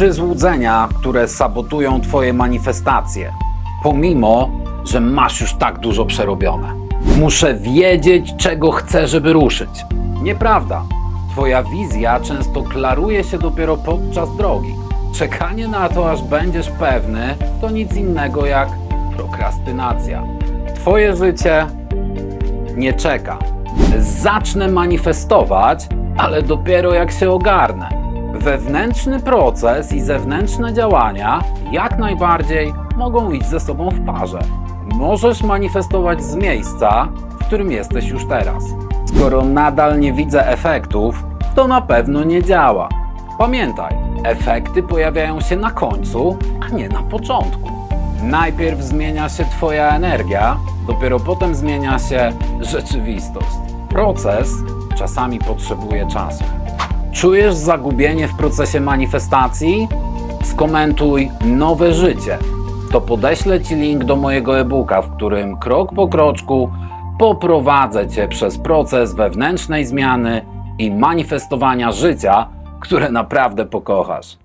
trzy złudzenia, które sabotują Twoje manifestacje, pomimo, że masz już tak dużo przerobione. Muszę wiedzieć, czego chcę, żeby ruszyć. Nieprawda. Twoja wizja często klaruje się dopiero podczas drogi. Czekanie na to, aż będziesz pewny, to nic innego jak prokrastynacja. Twoje życie nie czeka. Zacznę manifestować, ale dopiero jak się ogarnę. Wewnętrzny proces i zewnętrzne działania jak najbardziej mogą iść ze sobą w parze. Możesz manifestować z miejsca, w którym jesteś już teraz. Skoro nadal nie widzę efektów, to na pewno nie działa. Pamiętaj, efekty pojawiają się na końcu, a nie na początku. Najpierw zmienia się Twoja energia, dopiero potem zmienia się rzeczywistość. Proces czasami potrzebuje czasu. Czujesz zagubienie w procesie manifestacji? Skomentuj nowe życie. To podeślę Ci link do mojego e-booka, w którym krok po kroczku poprowadzę Cię przez proces wewnętrznej zmiany i manifestowania życia, które naprawdę pokochasz.